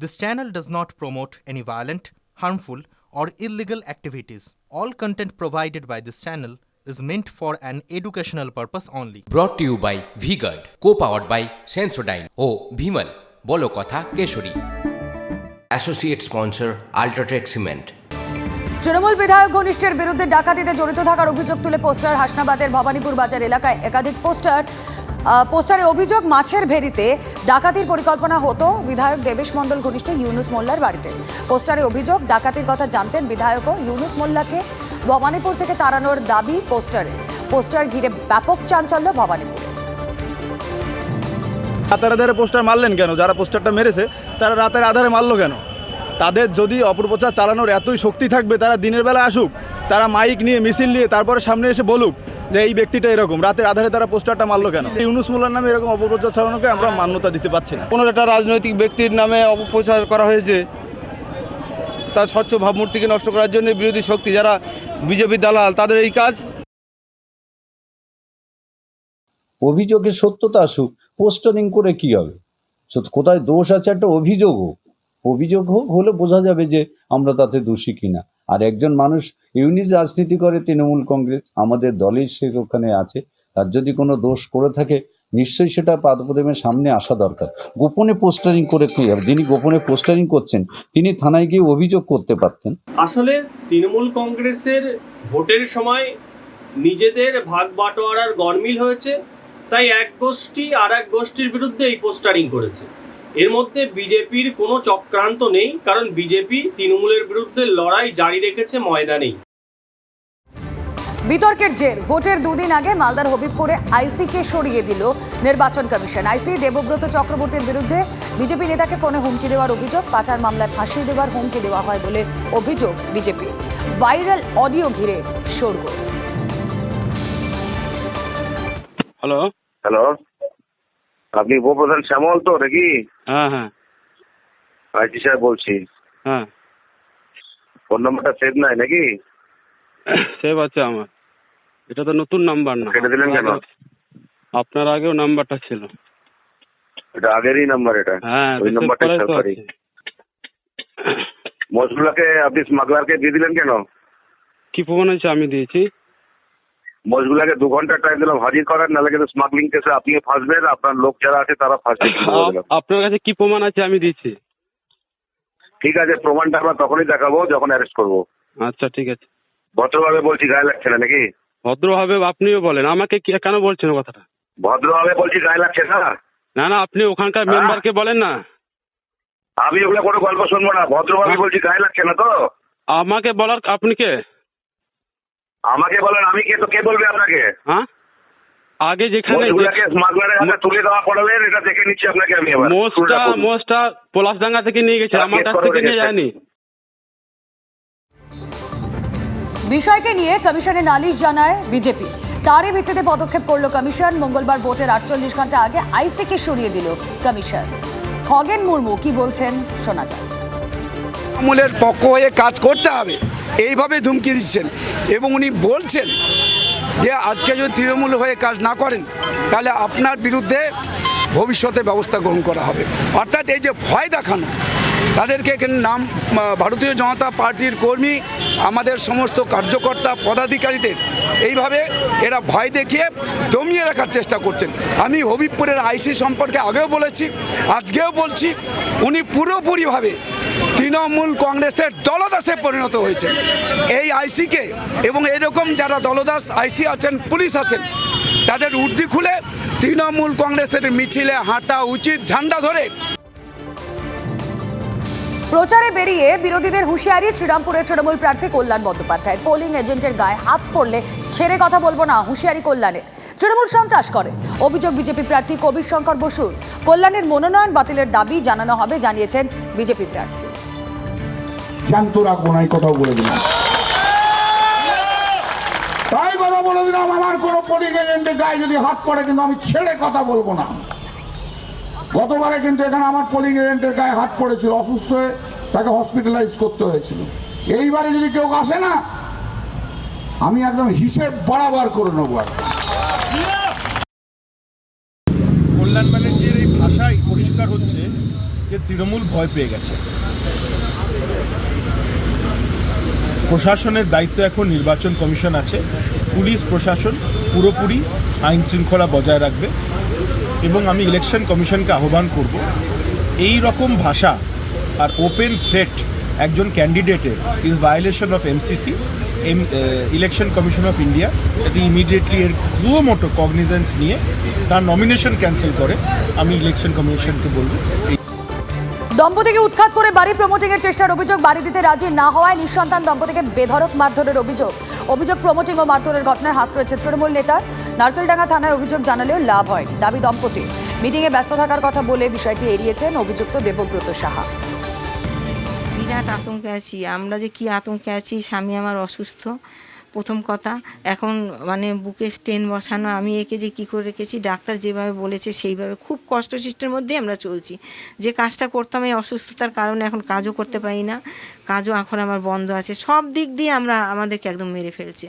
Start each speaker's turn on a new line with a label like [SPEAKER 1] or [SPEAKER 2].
[SPEAKER 1] This channel does not promote any violent, harmful, or illegal activities. All content provided by this channel is meant for an educational purpose only.
[SPEAKER 2] To you by V Guard co powered by Sensodyne ও ভিমল বলো কথা Keshari associate sponsor UltraTech cement
[SPEAKER 3] Trinamool বিধায়ক ঘনিষ্ঠের বিরুদ্ধে ডাকাতিতে জড়িত থাকার অভিযোগ তুলে poster হাসনাবাদের Bhabanipur বাজার এলাকায় একাধিক পোস্টার পোস্টারে অভিযোগ, মাছের ভেরিতে ডাকাতির পরিকল্পনা হতো। বিধায়ক দেবেশ মণ্ডল ঘনিষ্ঠ ইউনুস মোল্লার বাড়িতে। পোস্টারে অভিযোগ, ডাকাতির কথা জানতেন বিধায়কও ইউনুস মোল্লাকে ভবানীপুর থেকে তাড়ানোর দাবি পোস্টারে। পোস্টার ঘিরে ব্যাপক চাঞ্চল্য ভবানীপুরে।
[SPEAKER 4] রাতের আধারে পোস্টার মারলেন কেন? যারা পোস্টারটা মেরেছে, তারা রাতের আধারে মারলো কেন? তাদের যদি অপপ্রচার চালানোর এতই শক্তি থাকবে, তারা দিনের বেলা আসুক, তারা মাইক নিয়ে, মিছিল নিয়ে, তারপরে সামনে এসে বলুক। যে এই ব্যক্তিটা এরকম রাতের আধারে তারা পোস্টারটা মারলো কেন? এই ইউনুস মোল্লার নামে এরকম অপপ্রচার চালানোকে আমরা মান্যতা দিতে পারছি না।
[SPEAKER 5] কোনো একটা রাজনৈতিক ব্যক্তির নামে অপপ্রচার করা হয়েছে তার স্বচ্ছ ভাবমূর্তিকে নষ্ট করার জন্য বিরোধী শক্তি যারা বিজেপি দালাল তাদের এই কাজ।
[SPEAKER 6] অভিযোগের সত্যতা আসুক পোস্টারিং করে কি হবে? কোথায় দোষ আছে একটা অভিযোগ হোক অভিযোগ হোক হলে বোঝা যাবে যে আমরা তাতে দোষী কিনা। আর একজন মানুষ ইউনিট রাজনীতি করে তৃণমূল কংগ্রেস, আমাদের দলের সে ওখানে আছে, তার যদি কোনো দোষ করে থাকে, নিশ্চয়ই সেটা পাদপ্রদেমের সামনে আসা দরকার। গোপনে পোস্টারিং করে যিনি গোপনে পোস্টারিং করছেন, তিনি থানায় গিয়ে অভিযোগ করতে পারতেন?
[SPEAKER 7] আসলে তৃণমূল কংগ্রেসের ভোটের সময় নিজেদের ভাগ বাটোয়ারার গরমিল হয়েছে, তাই এক গোষ্ঠী আর এক গোষ্ঠীর বিরুদ্ধে এই পোস্টারিং করেছে। এর মধ্যে বিজেপির কোনো চক্রান্ত নেই কারণ বিজেপি তৃণমূলের বিরুদ্ধে লড়াই জারি রেখেছে ময়দানেই।
[SPEAKER 3] বিতর্কের জের ভোটের দুদিন আগে মালদার হবিবপুরে আইসিকে সরিয়ে দিল নির্বাচন কমিশন। আইসি দেবব্রত চক্রবর্তীর বিরুদ্ধে বিজেপি নেতাকে ফোনে হুমকি দেওয়ার অভিযোগ পাচার মামলায় ফাঁসি দেওয়ার হুমকি দেওয়া হয় বলে অভিযোগ বিজেপি। ভাইরাল অডিও ঘিরে শোরগোল।
[SPEAKER 8] হ্যালো
[SPEAKER 9] হ্যালো আপনি উপপ্রধান শ্যামল তো নাকি?
[SPEAKER 8] হ্যাঁ হ্যাঁ।
[SPEAKER 9] আইটি সাহেব বলছি।
[SPEAKER 8] হ্যাঁ।
[SPEAKER 9] ফোন নাম্বারটা সেভ নাই নাকি?
[SPEAKER 8] সেভ আছে আমার। এটা তো নতুন নাম্বার না।
[SPEAKER 9] কেটে দিলেন কেন?
[SPEAKER 8] আপনার আগেও নাম্বারটা ছিল।
[SPEAKER 9] এটা আগেরই নাম্বার এটা।
[SPEAKER 8] হ্যাঁ
[SPEAKER 9] ওই নাম্বারটা
[SPEAKER 8] করাই
[SPEAKER 9] সেভ
[SPEAKER 8] তো
[SPEAKER 9] করি
[SPEAKER 8] আছে।
[SPEAKER 9] মোষগুলোকে আপনি স্মাগলারকে দিয়ে দিলেন কেন?
[SPEAKER 8] কি প্রমাণ হয়েছে আমি দিয়েছি?
[SPEAKER 9] মোষগুলোকে দু ঘণ্টা টাইম দিলাম হাজির করার নাহলে কিন্তু স্মাগলিং কেসে আপনি ফাঁসবেন আপনার লোক যারা আছে তারা ফাঁসবে।
[SPEAKER 8] আপ- আপনার কাছে কি প্রমাণ আছে আমি দিচ্ছি।
[SPEAKER 9] ঠিক আছে প্রমাণটা আমরা তখনই দেখাবো যখন অ্যারেস্ট করব।
[SPEAKER 8] আচ্ছা ঠিক আছে।
[SPEAKER 9] ভদ্রভাবে বলছি গায়ে লাগছে না নাকি?
[SPEAKER 8] ভদ্রভাবে আপনিও বলেন আমাকে কি- কেন বলছেন কথাটা?
[SPEAKER 9] ভদ্রভাবে বলছি গায়ে লাগছে না?
[SPEAKER 8] না না আপনি ওখানকার
[SPEAKER 9] হ্যাঁ?
[SPEAKER 8] মেম্বারকে বলেন না।
[SPEAKER 9] আমি ওগুলো কোনো গল্প শুনব না ভদ্রভাবে
[SPEAKER 8] হ্যাঁ।
[SPEAKER 9] বলছি গায়ে লাগছে না তো?
[SPEAKER 8] আমাকে বলার আপনি কে?
[SPEAKER 9] আমাকে বলেন আমি কে তো কে বলবে আপনাকে?
[SPEAKER 8] হ্যাঁ? আগে যেখানে
[SPEAKER 9] তুলে দেওয়া পড়ালেন এটা দেখে নিচ্ছি আপনাকে আমি তুলে রাখুন।
[SPEAKER 8] পলাশডাঙ্গা থেকে নিয়ে গেছে
[SPEAKER 9] হ্যাঁ,
[SPEAKER 8] আমার কাছ থেকে নিয়ে যায়নি।
[SPEAKER 3] বিষয়টি নিয়ে কমিশনে নালিশ জানায় বিজেপি। তারই ভিত্তিতে পদক্ষেপ করল কমিশন। মঙ্গলবার ভোটের আটচল্লিশ ঘণ্টা আগে আইসিকে সরিয়ে দিল কমিশন। খগেন মুর্মু কি বলছেন শোনা যায়
[SPEAKER 10] তৃণমূলের পক্ষ হয়ে কাজ করতে হবে। এইভাবে ধুমকি দিচ্ছেন এবং উনি বলছেন যে আজকে যদি তৃণমূল হয়ে কাজ না করেন, তাহলে আপনার বিরুদ্ধে ভবিষ্যতে ব্যবস্থা গ্রহণ করা হবে। অর্থাৎ এই যে ভয় দেখানো তাদেরকে নাম ভারতীয় জনতা পার্টির কর্মী, আমাদের সমস্ত কার্যকর্তা, পদাধিকারীদের, এইভাবে এরা ভয় দেখিয়ে দমিয়ে রাখার চেষ্টা করছেন। আমি হবিবপুরের আইসি সম্পর্কে আগেও বলেছি, আজকেও বলছি, উনি পুরোপুরিভাবে তৃণমূল কংগ্রেসের দলদাসে পরিণত হয়েছেন। এই আইসিকে এবং এরকম যারা দলদাস আইসি আছেন, পুলিশ আছেন, তাদের উর্দি খুলে তৃণমূল কংগ্রেসের মিছিলে হাঁটা উচিত ঝান্ডা ধরে
[SPEAKER 3] প্রচারে বেরিয়ে বিরোধীদের হুঁশিয়ারি শ্রীরামপুরের তৃণমূল প্রার্থী কল্যাণ বন্দ্যোপাধ্যায়। পোলিং এজেন্টের গায়ে হাত পড়লে ছেড়ে কথা বলব না, হুঁশিয়ারি কল্যাণের। তৃণমূল সন্ত্রাস করে। অভিযোগ বিজেপি প্রার্থী কবির শঙ্কর বসুর। কল্যাণের মনোনয়ন বাতিলের দাবি জানানো হবে, জানিয়েছেন বিজেপি প্রার্থী।
[SPEAKER 11] বলে তাই কথা বলে দিলাম, আমার কোনো পোলিং এজেন্টের গায়ে যদি হাত পড়ে, কিন্তু আমি ছেড়ে কথা বলব না। গতবারে কিন্তু এখানে আমার পোলিং এজেন্টের গায়ে হাত পড়েছিল, অসুস্থ হয়ে তাকে হসপিটালাইজ করতে হয়েছিল। এইবারে যদি কেউ আসে না, আমি একদম হিসেব বরাবর করে নেব আর
[SPEAKER 5] কল্যাণ ব্যানার্জির এই ভাষাই পরিষ্কার হচ্ছে
[SPEAKER 12] যে তৃণমূল ভয় পেয়ে গেছে। প্রশাসনের দায়িত্ব এখন নির্বাচন কমিশন আছে। পুলিশ প্রশাসন পুরোপুরি আইন শৃঙ্খলা বজায় রাখবে। এবং আমি ইলেকশন কমিশনকে আহ্বান করব, এই রকম ভাষা আর ওপেন থ্রেট একজন ক্যান্ডিডেটের is violation of MCC um election commission of India যাতে ইমিডিয়েটলি এর জুয়ো মোটো কগনিজেন্স নিয়ে তার নমিনেশন ক্যান্সেল করে, আমি ইলেকশন কমিশনকে বলব।
[SPEAKER 3] দম্পতিকে উৎখাত করে বাড়ি প্রমোটিং এর চেষ্টার অভিযোগ বাড়ি দিতে রাজি না হওয়ায় নিঃসন্তান দম্পতিকে বেধড়ক মারধরের অভিযোগ। অভিযোগ প্রমোটিং ও মারধরের ঘটনার হাত রয়েছে তৃণমূল নেতার। নারকেলডাঙ্গা থানায় অভিযোগ জানালেও লাভ হয়নি। দাবি দম্পতি মিটিংয়ে ব্যস্ত থাকার কথা বলে বিষয়টি এড়িয়েছেন অভিযুক্ত দেবব্রত সাহা।
[SPEAKER 13] বিরাট আতঙ্কে আছি। আমরা যে কি আতঙ্কে আছি, স্বামী আমার অসুস্থ, প্রথম কথা। এখন মানে বুকে স্টেন বসানো, আমি একে যে কী করে রেখেছি, ডাক্তার যেভাবে বলেছে সেইভাবে খুব কষ্ট সৃষ্টির মধ্যেই আমরা চলছি। যে কাজটা করতাম এই অসুস্থতার কারণে এখন কাজও করতে পারি না। কাজও এখন আমার বন্ধ আছে। সব দিক দিয়ে আমরা আমাদেরকে একদম মেরে ফেলছে।